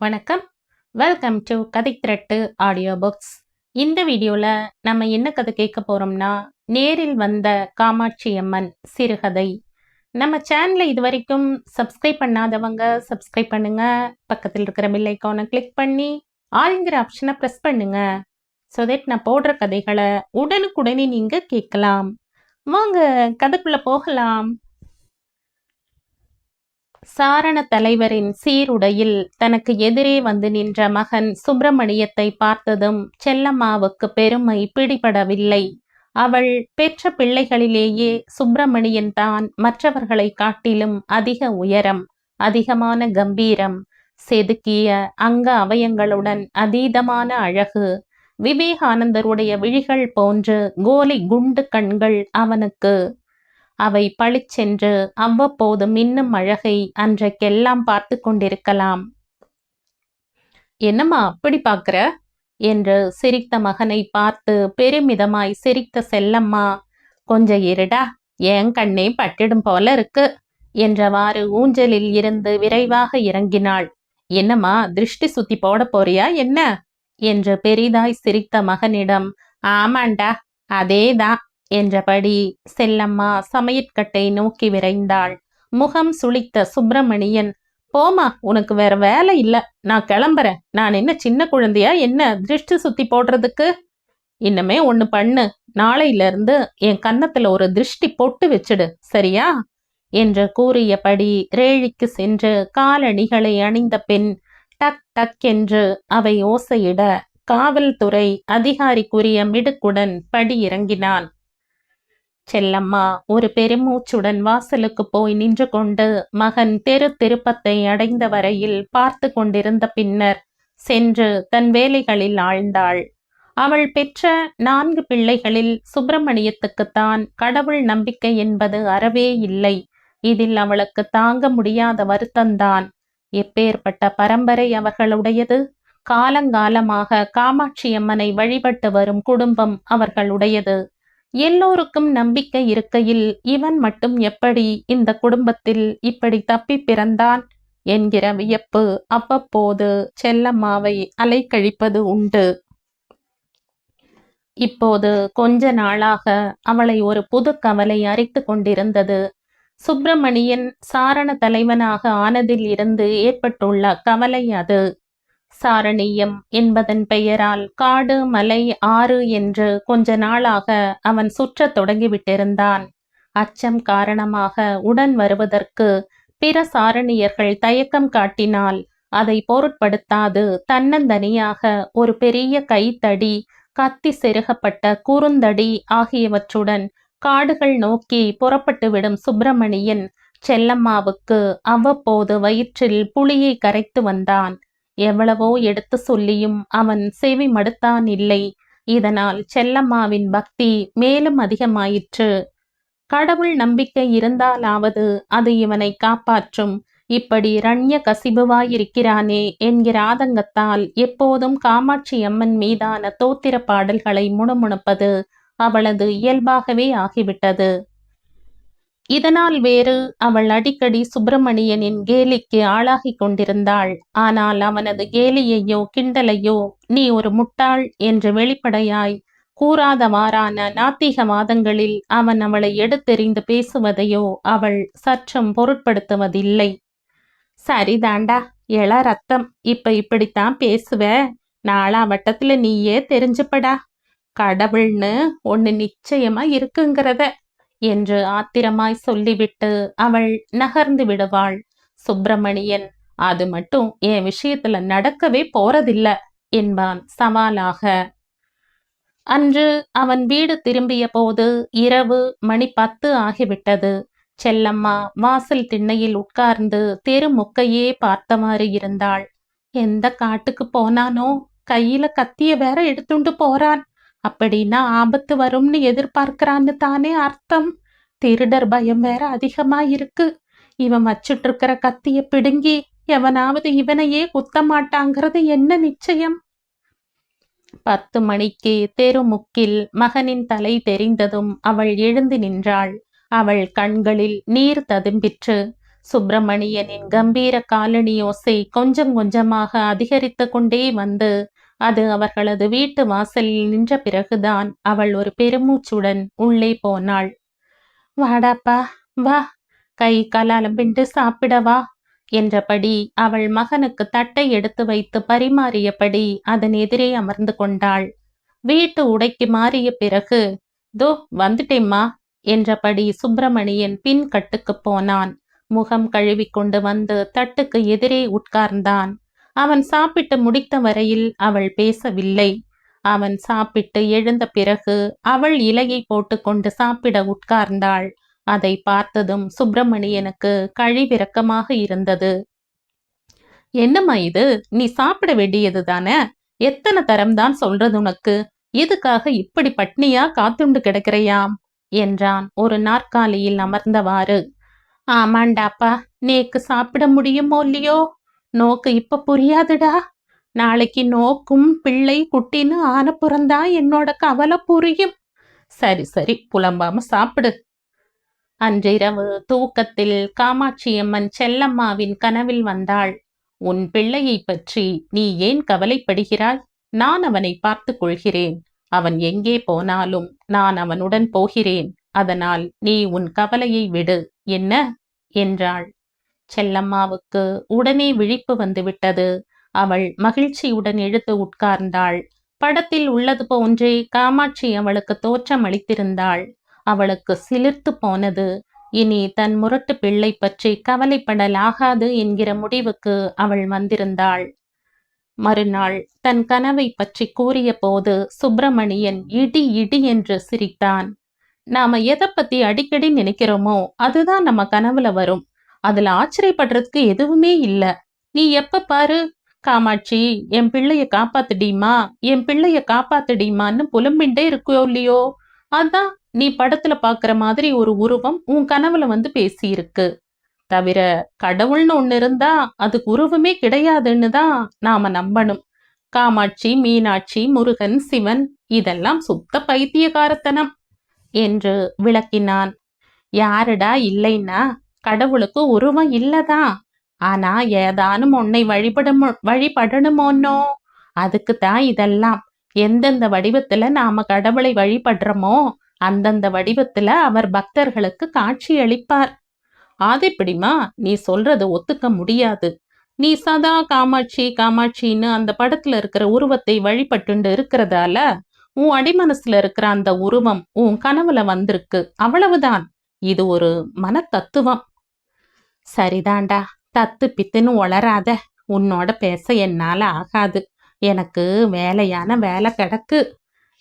வணக்கம். Welcome to கதை திரட்டு audio books இந்த வீடியோவில் நம்ம என்ன கதை கேட்க போகிறோம்னா நேரில் வந்த காமாட்சி அம்மன் சிறுகதை. நம்ம சேனலை இது வரைக்கும் சப்ஸ்கிரைப் பண்ணாதவங்க சப்ஸ்கிரைப் பண்ணுங்க. பக்கத்தில் இருக்கிற பெல் ஐக்கானை கிளிக் பண்ணி ஆளுங்கிற ஆப்ஷனை ப்ரெஸ் பண்ணுங்க. ஸோ தட் நான் போடுற கதைகளை உடனுக்குடனே நீங்கள் கேட்கலாம். வாங்க கதைக்குள்ளே போகலாம். சாரண தலைவரின் சீருடையில் தனக்கு எதிரே வந்து நின்ற மகன் சுப்பிரமணியத்தை பார்த்ததும் செல்லம்மாவுக்கு பெருமை பிடிபடவில்லை. அவள் பெற்ற பிள்ளைகளிலேயே சுப்பிரமணியன் தான் மற்றவர்களை காட்டிலும் அதிக உயரம் அதிகமான கம்பீரம் செதுக்கிய அங்க அவயங்களுடன் அதீதமான அழகு விவேகானந்தருடைய விழிகள் போன்று கோலி குண்டு கண்கள் அவனுக்கு அவை பளிச்சென்று அவ்வப்போது மின்னும் அழகை அன்றைக்கெல்லாம் பார்த்து கொண்டிருக்கலாம். என்னம்மா அப்படி பார்க்கிற? என்று சிரித்த மகனை பார்த்து பெருமிதமாய் சிரித்த செல்லம்மா கொஞ்சம் இருடா என் கண்ணே பட்டிடும் போல இருக்கு? என்றவாறு ஊஞ்சலில் இருந்து விரைவாக இறங்கினாள். என்னம்மா திருஷ்டி சுத்தி போட போறியா என்ன? என்று பெரிதாய் சிரித்த மகனிடம் ஆமாண்டா அதேதான். என்றபடி செல்லம்மா சமையற்கட்டை நோக்கி விரைந்தாள். முகம் சுளித்த சுப்பிரமணியன் போமா உனக்கு வேற வேலை இல்ல. நான் கிளம்புறேன். நான் என்ன சின்ன குழந்தையா? என்ன திருஷ்டி சுத்தி போடுறதுக்கு? இன்னமே ஒண்ணு பண்ணு. நாளையில இருந்து என் கன்னத்துல ஒரு திருஷ்டி பொட்டு வச்சிடு. சரியா? என்று கூறியபடி ரேழிக்கு சென்று காலணிகளை அணிந்த பெண் டக் டக் என்று அவை ஓசையிட காவல்துறை அதிகாரிக்குரிய மிடுக்குடன் படி இறங்கினான் செல்லம்மா ஒரு பெருமூச்சுடன் வாசலுக்கு போய் நின்று கொண்டு மகன் தெரு திருப்பத்தை அடைந்த வரையில் பார்த்து கொண்டிருந்த பின்னர் சென்று தன் வேலைகளில் ஆழ்ந்தாள். அவள் பெற்ற நான்கு பிள்ளைகளில் சுப்பிரமணியத்துக்குத்தான் கடவுள் நம்பிக்கை என்பது அறவே இல்லை. இதில் அவளுக்கு தாங்க முடியாத வருத்தந்தான் எப்பேற்பட்ட பரம்பரை அவர்களுடையது? காலங்காலமாக காமாட்சியம்மனை வழிபட்டு வரும் குடும்பம் அவர்களுடையது. எல்லோருக்கும் நம்பிக்கை இருக்கையில் இவன் மட்டும் எப்படி இந்த குடும்பத்தில் இப்படி தப்பி பிறந்தான் என்கிற வியப்பு அவ்வப்போது செல்லம்மாவை அலைக்கழிப்பது உண்டு. இப்போது கொஞ்ச நாளாக அவளை ஒரு புது கவலை அரித்து கொண்டிருந்தது. சுப்பிரமணியன் சாரண தலைவனாக ஆனதில் இருந்து ஏற்பட்டுள்ள கவலை அது. சாரணியம் என்பதன் பெயரால் காடு மலை ஆறு என்று கொஞ்ச நாளாக அவன் சுற்றத் தொடங்கிவிட்டிருந்தான். அச்சம் காரணமாக உடன் வருவதற்கு பிற சாரணியர்கள் தயக்கம் காட்டினால் அதை பொருட்படுத்தாது. தன்னந்தனியாக ஒரு பெரிய கைத்தடி கத்தி செருகப்பட்ட குறுந்தடி ஆகியவற்றுடன் காடுகள் நோக்கி புறப்பட்டுவிடும் சுப்பிரமணியன் செல்லம்மாவுக்கு அவ்வப்போது வயிற்றில் புளியை கரைத்து வந்தான். எவ்வளவோ எடுத்து சொல்லியும் அவன் செவி மடுத்தான் இல்லை. இதனால் செல்லம்மாவின் பக்தி மேலும் அதிகமாயிற்று. கடவுள் நம்பிக்கை இருந்தாலாவது அது இவனை காப்பாற்றும். இப்படி ரண்ய கசிபுவாயிருக்கிறானே என்கிற ஆதங்கத்தால் எப்போதும் காமாட்சி அம்மன் மீதான தோத்திர பாடல்களை முணுமுணுப்பது அவளது இயல்பாகவே ஆகிவிட்டது. இதனால் வேறு அவள் அடிக்கடி சுப்பிரமணியனின் கேலிக்கு ஆளாகி கொண்டிருந்தாள். ஆனால் அவனது கேலியையோ கிண்டலையோ நீ ஒரு முட்டாள் என்று வெளிப்படையாய் கூறாதவாறான நாத்திகவாதங்களில் அவன் அவளை எடுத்தெறிந்து பேசுவதையோ அவள் சற்றும் பொருட்படுத்துவதில்லை. சரிதாண்டா இள ரத்தம். இப்ப இப்படித்தான் பேசுவ. நாளா வட்டத்துல நீயே தெரிஞ்சுப்படா. கடவுள்னு ஒன்னு நிச்சயமா இருக்குங்கிறத. என்று ஆத்திரமாய் சொல்லிவிட்டு அவள் நகர்ந்து விடுவாள். சுப்பிரமணியன் அது மட்டும் என் விஷயத்துல நடக்கவே போறதில்ல என்பான் சவாலாக. அன்று அவன் வீடு திரும்பிய போது இரவு மணி பத்து ஆகிவிட்டது. செல்லம்மா வாசல் திண்ணையில் உட்கார்ந்து தெரு முக்கையே பார்த்தவாறு இருந்தாள். எந்த காட்டுக்கு போனானோ? கையில கத்திய வேற எடுத்துண்டு போறான் அப்படின்னா ஆபத்து வரும்னு எதிர்பார்க்கிறான்னு தானே அர்த்தம். திருடர் பயம் வேற அதிகமா இருக்கு இவன் வச்சுட்டு இருக்கிற கத்திய பிடுங்கி எவனாவது இவனையே குத்த மாட்டாங்கிறது என்ன நிச்சயம்? பத்து மணிக்கு தெருமுக்கில் மகனின் தலை தெரிந்ததும் அவள் எழுந்து நின்றாள். அவள் கண்களில் நீர் ததும்பிற்று. சுப்பிரமணியனின் கம்பீர காலனி ஓசை கொஞ்சம் கொஞ்சமாக அதிகரித்து கொண்டே வந்து அது அவர்களது வீட்டு வாசலில் நின்ற பிறகுதான் அவள் ஒரு பெருமூச்சுடன் உள்ளே போனாள். வாடாப்பா வா கை காலாலம் பிண்டு சாப்பிடவா என்றபடி அவள் மகனுக்கு தட்டை எடுத்து வைத்து பரிமாறியபடி அதன் எதிரே அமர்ந்து கொண்டாள். வீட்டு உடைக்கு மாறிய பிறகு தோ வந்துட்டேம்மா என்றபடி சுப்பிரமணியன் பின் கட்டுக்கு போனான். முகம் கழுவி கொண்டு வந்து தட்டுக்கு எதிரே உட்கார்ந்தான். அவன் சாப்பிட்டு முடித்த வரையில் அவள் பேசவில்லை. அவன் சாப்பிட்டு எழுந்த பிறகு அவள் இலையை போட்டுக்கொண்டு சாப்பிட உட்கார்ந்தாள். அதை பார்த்ததும் சுப்பிரமணியனுக்கு கழிவிறக்கமாக இருந்தது. என்னம்மா இது? நீ சாப்பிட வேண்டியது தானே? எத்தனை தரம்தான் சொல்றது உனக்கு? எதுக்காக இப்படி பட்னியா காத்துண்டு கிடக்கிறையாம்? என்றான் ஒரு நாற்காலியில் அமர்ந்தவாறு. ஆமாண்டாப்பா நேக்கு சாப்பிட முடியுமோ இல்லையோ? நோக்கு இப்ப புரியாதுடா. நாளைக்கு நோக்கும் பிள்ளை குட்டின்னு ஆனப்புறந்தா என்னோட கவலை புரியும். சரி சரி புலம்பாம சாப்பிடு. அன்றிரவு தூக்கத்தில் காமாட்சியம்மன் செல்லம்மாவின் கனவில் வந்தாள். உன் பிள்ளையை பற்றி நீ ஏன் கவலைப்படுகிறாய்? நான் அவனை பார்த்து கொள்கிறேன். அவன் எங்கே போனாலும் நான் அவனுடன் போகிறேன். அதனால் நீ உன் கவலையை விடு. என்ன? என்றாள். செல்லம்மாவுக்கு உடனே விழிப்பு வந்துவிட்டது. அவள் மகிழ்ச்சியுடன் எழுத்து உட்கார்ந்தாள். படத்தில் உள்ளது போன்றே காமாட்சி அவளுக்கு தோற்றம் அளித்திருந்தாள். அவளுக்கு சிலிர்த்து போனது. இனி தன் முரட்டு பிள்ளை பற்றி கவலைப்படலாகாது என்கிற முடிவுக்கு அவள் வந்திருந்தாள். மறுநாள் தன் கனவை பற்றி கூறிய போது சுப்பிரமணியன் இடி இடி என்று சிரித்தான். நாம எதை பத்தி அடிக்கடி நினைக்கிறோமோ அதுதான் நம்ம கனவுல வரும். அதுல ஆச்சரியப்படுறதுக்கு எதுவுமே இல்ல. நீ எப்ப பாரு காமாட்சி என் பிள்ளைய காப்பாத்துடிமா என் பிள்ளைய காப்பாத்துடிமான்னு புலம்பிண்டே இருக்கோ இல்லையோ? அதான் நீ படத்துல பாக்குற மாதிரி ஒரு உருவம் உன் கனவுல வந்து பேசியிருக்கு. தவிர கடவுள்னு ஒண்ணு இருந்தா அதுக்கு உருவமே கிடையாதுன்னு தான் நாம நம்பணும். காமாட்சி மீனாட்சி முருகன் சிவன் இதெல்லாம் சுத்த பைத்தியகாரத்தனம் என்று விளக்கினான். யாருடா இல்லைன்னா கடவுளுக்கு உருவம் இல்லதான் ஆனா ஏதானும் உன்னை வழிபடும் வழிபடணுமோன்னோ அதுக்கு தான் இதெல்லாம். எந்தெந்த வடிவத்துல நாம கடவுளை வழிபடுறோமோ அந்தந்த வடிவத்துல அவர் பக்தர்களுக்கு காட்சி அளிப்பார். ஆதிப்பிடிமா நீ சொல்றது ஒத்துக்க முடியாது. நீ சதா காமாட்சி காமாட்சின்னு அந்த படத்துல இருக்கிற உருவத்தை வழிபட்டுண்டு இருக்கிறதால உன் அடிமனசுல இருக்கிற அந்த உருவம் உன் கனவுல வந்திருக்கு. அவ்வளவுதான். இது ஒரு மன தத்துவம் சரிதாண்டா. தத்து பித்துன்னு உளராத உன்னோட பேச என்னால ஆகாது. எனக்கு வேலையான வேலை கிடக்கு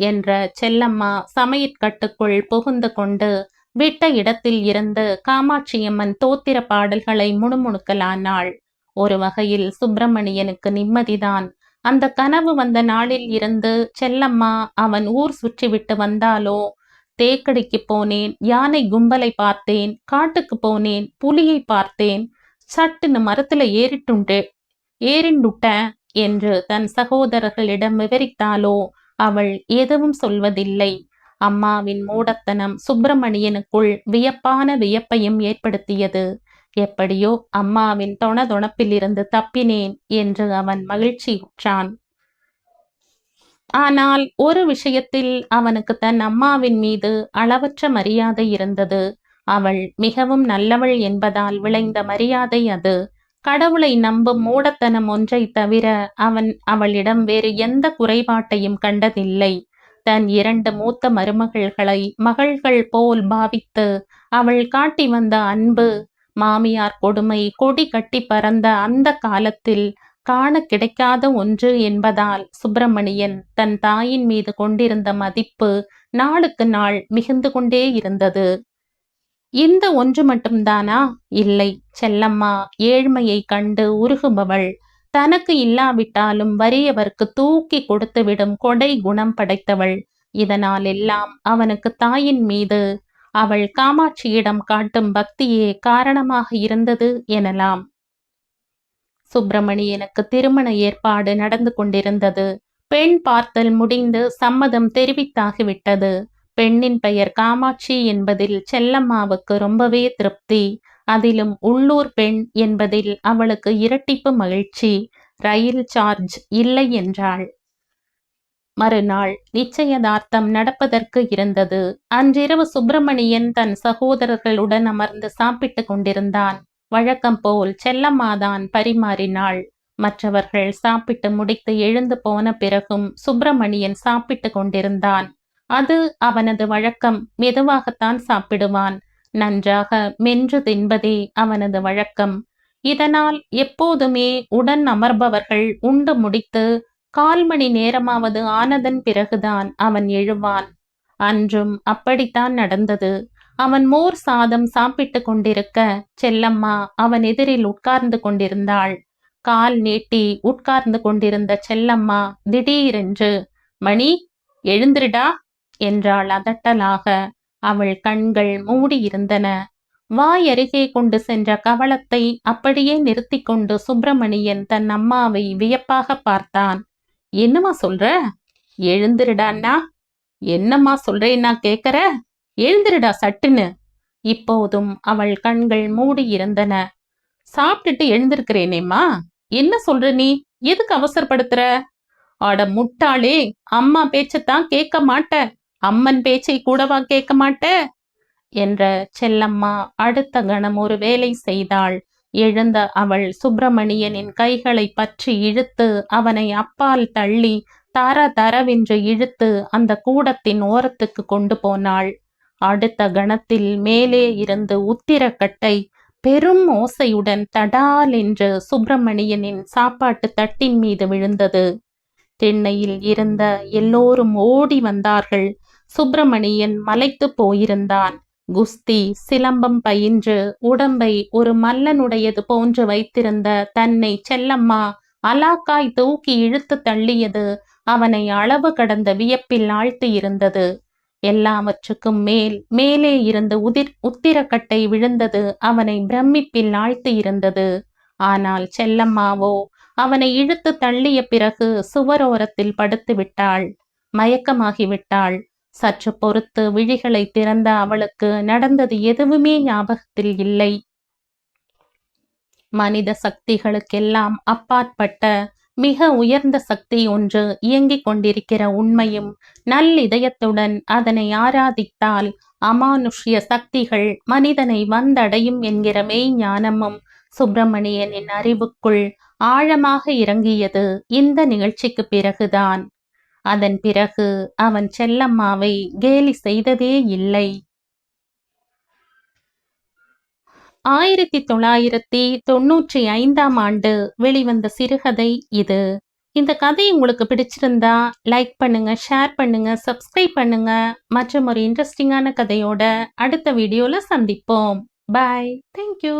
என்ற செல்லம்மா சமையற்கட்டுக்குள் புகுந்து கொண்டு விட்ட இடத்தில் இருந்து காமாட்சியம்மன் தோத்திர பாடல்களை முணுமுணுக்கலானாள். ஒரு வகையில் சுப்பிரமணியனுக்கு நிம்மதிதான். அந்த கனவு வந்த நாளில் இருந்து செல்லம்மா அவன் ஊர் சுற்றிவிட்டு வந்தாலோ தேக்கடிக்கு போனேன் யானை கும்பலை பார்த்தேன் காட்டுக்கு போனேன் புலியை பார்த்தேன் சட்டுன்னு மரத்துல ஏறிட்டுண்டு. ஏறிண்டுட்ட என்று தன் சகோதரர்களிடம் விவரித்தாலோ அவள் எதுவும் சொல்வதில்லை. அம்மாவின் மூடத்தனம் சுப்பிரமணியனுக்குள் வியப்பான வியப்பையும் ஏற்படுத்தியது. எப்படியோ அம்மாவின் தொணதொணப்பிலிருந்து தப்பினேன் என்று அவன் மகிழ்ச்சியுற்றான். ஆனால் ஒரு விஷயத்தில் அவனுக்கு தன் அம்மாவின் மீது அளவற்ற மரியாதை இருந்தது. அவள் மிகவும் நல்லவள் என்பதால் விளைந்த மரியாதை அது. கடவுளை நம்பும் மூடத்தனம் ஒன்றை தவிர அவன் அவளிடம் வேறு எந்த குறைபாட்டையும் கண்டதில்லை. தன் இரண்டு மூத்த மருமகள்களை மகள்கள் போல் பாவித்து அவள் காட்டி வந்த அன்பு மாமியார் கொடுமை கொடி கட்டி பறந்த அந்த காலத்தில் காண கிடைக்காத ஒன்று என்பதால் சுப்பிரமணியன் தன் தாயின் மீது கொண்டிருந்த மதிப்பு நாளுக்கு நாள் மிகுந்து கொண்டே இருந்தது. இந்த ஒன்று மட்டும்தானா? இல்லை செல்லம்மா ஏழ்மையை கண்டு உருகுபவள். தனக்கு இல்லாவிட்டாலும் வறியவர்க்கு தூக்கி கொடுத்துவிடும் கொடை குணம் படைத்தவள். இதனால் எல்லாம் அவனுக்கு தாயின் மீது. அவள் காமாட்சியிடம் காட்டும் பக்தியே காரணமாக இருந்தது எனலாம். சுப்பிரமணியனுக்கு திருமண ஏற்பாடு நடந்து கொண்டிருந்தது. பெண் பார்த்தல் முடிந்து சம்மதம் தெரிவித்தாகிவிட்டது பெண்ணின் பெயர் காமாட்சி என்பதில் செல்லம்மாவுக்கு ரொம்பவே திருப்தி. அதிலும் உள்ளூர் பெண் என்பதில் அவளுக்கு இரட்டிப்பு மகிழ்ச்சி. ரயில் சார்ஜ் இல்லை என்றாள். மறுநாள் நிச்சயதார்த்தம் நடப்பதற்கு இருந்தது. அன்றிரவு சுப்பிரமணியன் தன் சகோதரர்களுடன் அமர்ந்து சாப்பிட்டுக் கொண்டிருந்தான். வழக்கம் போல் செல்லம்மாதான் பரிமாறினாள். மற்றவர்கள் சாப்பிட்டு முடித்து எழுந்து போன பிறகும் சுப்பிரமணியன் சாப்பிட்டு கொண்டிருந்தான். அது அவனது வழக்கம். மெதுவாகத்தான் சாப்பிடுவான். நன்றாக மென்று தின்பதே அவனது வழக்கம். இதனால் எப்போதுமே உடன் அமர்பவர்கள் உண்டு முடித்து கால் மணி நேரமாவது ஆனதன் பிறகுதான் அவன் எழுவான். அன்றும் அப்படித்தான் நடந்தது. அவன் மோர் சாதம் சாப்பிட்டு கொண்டிருக்க செல்லம்மா அவன் எதிரில் உட்கார்ந்து கொண்டிருந்தாள். கால் நீட்டி உட்கார்ந்து கொண்டிருந்த செல்லம்மா திடீரென்று மணி எழுந்திருடா என்றாள் அதட்டலாக. அவள் கண்கள் மூடியிருந்தன. வாய் அருகே கொண்டு சென்ற கவளத்தை அப்படியே நிறுத்தி கொண்டு சுப்பிரமணியன் தன் அம்மாவை வியப்பாக பார்த்தான். என்னம்மா சொல்ற? எழுந்திருடான்னா என்னம்மா சொல்றேன்னா கேக்குற? எழுந்திருடா சட்டுன்னு. இப்போதும் அவள் கண்கள் மூடி இருந்தன. சாப்பிட்டுட்டு எழுந்திருக்கிறேனேம்மா. என்ன சொல்ற நீ? எதுக்கு அவசரப்படுத்துற? அட முட்டாளே அம்மா பேச்சத்தான் கேட்க மாட்ட. அம்மன் பேச்சை கூடவா கேட்க மாட்ட? என்ற செல்லம்மா அடுத்த கணம் ஒரு வேலை செய்தாள். எழுந்த அவள் சுப்பிரமணியனின் கைகளை பற்றி இழுத்து அவனை அப்பால் தள்ளி தர தரவென்று இழுத்து அந்த கூடத்தின் ஓரத்துக்கு கொண்டு போனாள். அடுத்த கணத்தில் மேலே இருந்து உத்திரக்கட்டை பெரும் ஓசையுடன் தடால் என்று சுப்பிரமணியனின் சாப்பாட்டு தட்டின் மீது விழுந்தது. திண்ணையில் இருந்த எல்லோரும் ஓடி வந்தார்கள். சுப்பிரமணியன் மலைத்து போயிருந்தான். குஸ்தி சிலம்பம் பயின்று உடம்பை ஒரு மல்லனுடையது போன்று வைத்திருந்த தன்னை செல்லம்மா அலாக்காய் தூக்கி இழுத்து தள்ளியது அவனை அளவு கடந்த வியப்பில் ஆழ்த்தி இருந்தது எல்லாவற்றுக்கும் மேல் மேலே இருந்து உதிர் உத்திரக்கட்டை விழுந்தது அவனை பிரமிப்பில் ஆழ்த்தி இருந்தது ஆனால் செல்லம்மாவோ அவனை இழுத்து தள்ளிய பிறகு சுவரோரத்தில் படுத்து விட்டாள் மயக்கமாகிவிட்டாள் சற்று பொறுத்து விழிகளை திறந்த அவளுக்கு நடந்தது எதுவுமே ஞாபகத்தில் இல்லை. மனித சக்திகளுக்கெல்லாம் அப்பாற்பட்ட மிக உயர்ந்த சக்தி ஒன்று இயங்கிக் கொண்டிருக்கிற உண்மையும் நல்லிதயத்துடன் அதனை ஆராதித்தால் அமானுஷ்ய சக்திகள் மனிதனை வந்தடையும் என்கிற மெய் ஞானமும் சுப்பிரமணியனின் அறிவுக்குள் ஆழமாக இறங்கியது இந்த நிகழ்ச்சிக்கு பிறகுதான். அதன் பிறகு அவன் செல்லம்மாவை கேலி செய்ததே இல்லை. ஆயிரத்தி தொள்ளாயிரத்தி தொண்ணூற்றி ஐந்தாம் ஆண்டு வெளிவந்த சிறுகதை இது. இந்த கதை உங்களுக்கு பிடிச்சிருந்தா லைக் பண்ணுங்க ஷேர் பண்ணுங்க சப்ஸ்கிரைப் பண்ணுங்க. மற்றும் ஒரு இன்ட்ரெஸ்டிங்கான கதையோட அடுத்த வீடியோல சந்திப்போம். Bye thank you